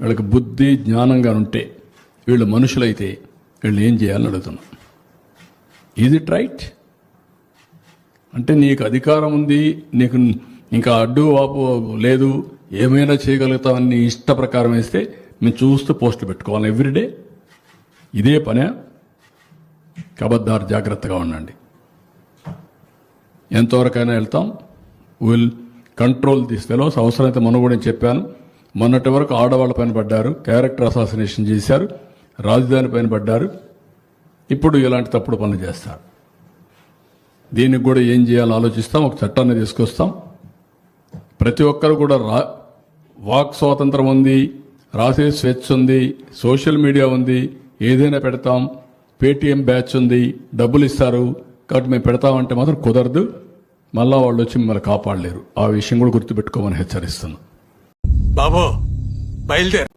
వీళ్ళకి బుద్ధి జ్ఞానంగా ఉంటే వీళ్ళు మనుషులైతే వీళ్ళు ఏం చేయాలని అడుగుతున్నాం. ఈజ్ ఇట్ రైట్ అంటే నీకు అధికారం ఉంది నీకు ఇంకా అడ్డు వాపు లేదు ఏమైనా చేయగలుగుతామని నీ ఇష్ట ప్రకారం వేస్తే మేము చూస్తూ పోస్టులు పెట్టుకోవాలి ఎవ్రీడే ఇదే పనే. కబద్దారు జాగ్రత్తగా ఉండండి. ఎంతవరకైనా వెళ్తాం. విల్ కంట్రోల్ దిస్ ఫెలోస్ అవసరమైతే మనం కూడా చెప్పాను. మొన్నటి వరకు ఆడవాళ్ళ పైన పడ్డారు క్యారెక్టర్ అసాసినేషన్ చేశారు రాజధాని పైన పడ్డారు. ఇప్పుడు ఇలాంటి తప్పుడు పనులు చేస్తారు. దీనికి కూడా ఏం చేయాలో ఆలోచిస్తాం ఒక చట్టాన్ని తీసుకొస్తాం. ప్రతి ఒక్కరు కూడా రా వాక్ స్వాతంత్రం ఉంది రాసే స్వేచ్ఛ ఉంది సోషల్ మీడియా ఉంది ఏదైనా పెడతాం పేటీఎం బ్యాచ్ ఉంది డబ్బులు ఇస్తారు కాబట్టి మేము పెడతామంటే మాత్రం కుదరదు. మళ్ళా వాళ్ళు వచ్చి మిమ్మల్ని కాపాడలేరు. ఆ విషయం కూడా గుర్తుపెట్టుకోమని హెచ్చరిస్తున్నాం. బాబు బయలుదేరు.